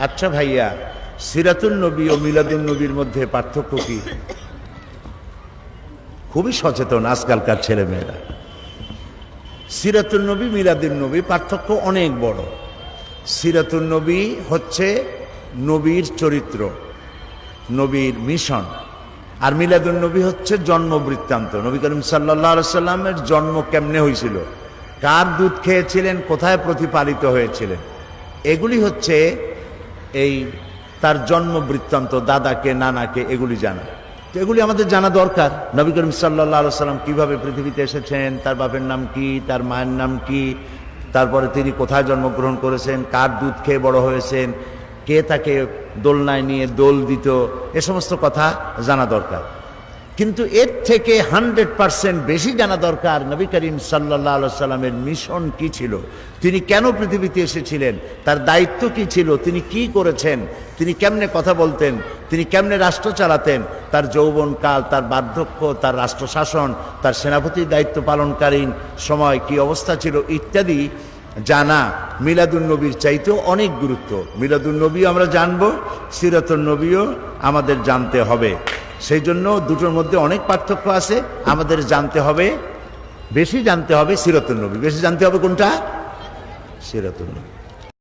আচ্ছা ভাইয়া সিরাতুল নবী ও মিলাদুল নবীর মধ্যে পার্থক্য কি? খুবই সচেতন আজকালকার ছেলেমেয়েরা। সিরাতুল নবী মিলাদুল নবী পার্থক্য অনেক বড়। সিরাতুল নবী হচ্ছে নবীর চরিত্র, নবীর মিশন। আর মিলাদুল নবী হচ্ছে জন্ম বৃত্তান্ত। নবী করিম সাল্লাহ সাল্লামের জন্ম কেমনে হয়েছিল? কার দুধ খেয়েছিলেন? কোথায় প্রতিপালিত হয়েছিলেন? এগুলি হচ্ছে এই তার জন্ম বৃত্তান্ত দাদাকে, নানাকে, এগুলি জানা। তো এগুলি আমাদের জানা দরকার। নবী করিম আলু সাল্লাম কীভাবে পৃথিবীতে এসেছেন, তার বাপের নাম কি, তার মায়ের নাম কি, তারপরে তিনি কোথায় জন্মগ্রহণ করেছেন, কার দুধ খেয়ে বড় হয়েছেন, কে তাকে দোলনায় নিয়ে দোল দিত, এ সমস্ত কথা জানা দরকার। কিন্তু এর থেকে হান্ড্রেড পার্সেন্ট বেশি জানা দরকার নবী করিম সাল্লাহ সাল্লামের মিশন কি ছিল? তিনি কেন পৃথিবীতে এসেছিলেন? তার দায়িত্ব কি ছিল? তিনি কি করেছেন? তিনি কেমনে কথা বলতেন? তিনি কেমনে রাষ্ট্র চালাতেন? তার যৌবনকাল, তার বার্ধক্য, তার রাষ্ট্র শাসন, তার সেনাপতির দায়িত্ব পালনকালীন সময় কি অবস্থা ছিল ইত্যাদি জানা মিলাদুন নবীর চাইতেও অনেক গুরুত্ব। মিলাদুন নবী আমরা জানব, সিরাতুন নবীও আমাদের জানতে হবে। সেই জন্য দুটোর মধ্যে অনেক পার্থক্য আছে। আমাদের জানতে হবে, বেশি জানতে হবে সিরতুল নবী। বেশি জানতে হবে কোনটা? সিরতুল নবী।